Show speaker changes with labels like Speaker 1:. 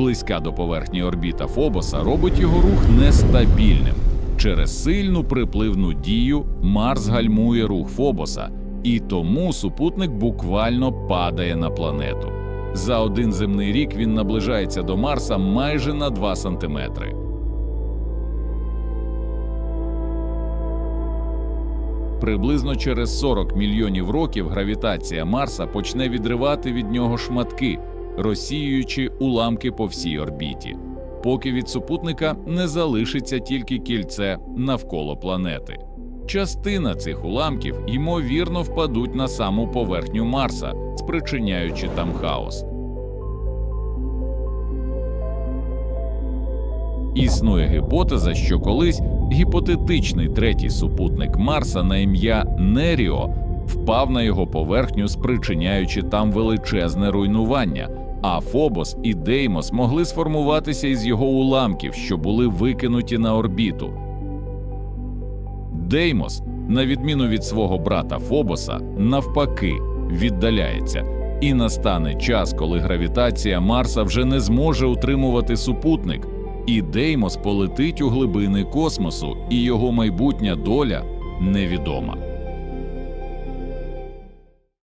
Speaker 1: Близька до поверхні орбіта Фобоса робить його рух нестабільним. Через сильну припливну дію Марс гальмує рух Фобоса, і тому супутник буквально падає на планету. За один земний рік він наближається до Марса майже на 2 сантиметри. Приблизно через 40 мільйонів років гравітація Марса почне відривати від нього шматки, розсіюючи уламки по всій орбіті, поки від супутника не залишиться тільки кільце навколо планети. Частина цих уламків ймовірно впадуть на саму поверхню Марса, спричиняючи там хаос. Існує гіпотеза, що колись гіпотетичний третій супутник Марса на ім'я Неріо впав на його поверхню, спричиняючи там величезне руйнування. А Фобос і Деймос могли сформуватися із його уламків, що були викинуті на орбіту. Деймос, на відміну від свого брата Фобоса, навпаки, віддаляється, і настане час, коли гравітація Марса вже не зможе утримувати супутник, і Деймос полетить у глибини космосу, і його майбутня доля невідома.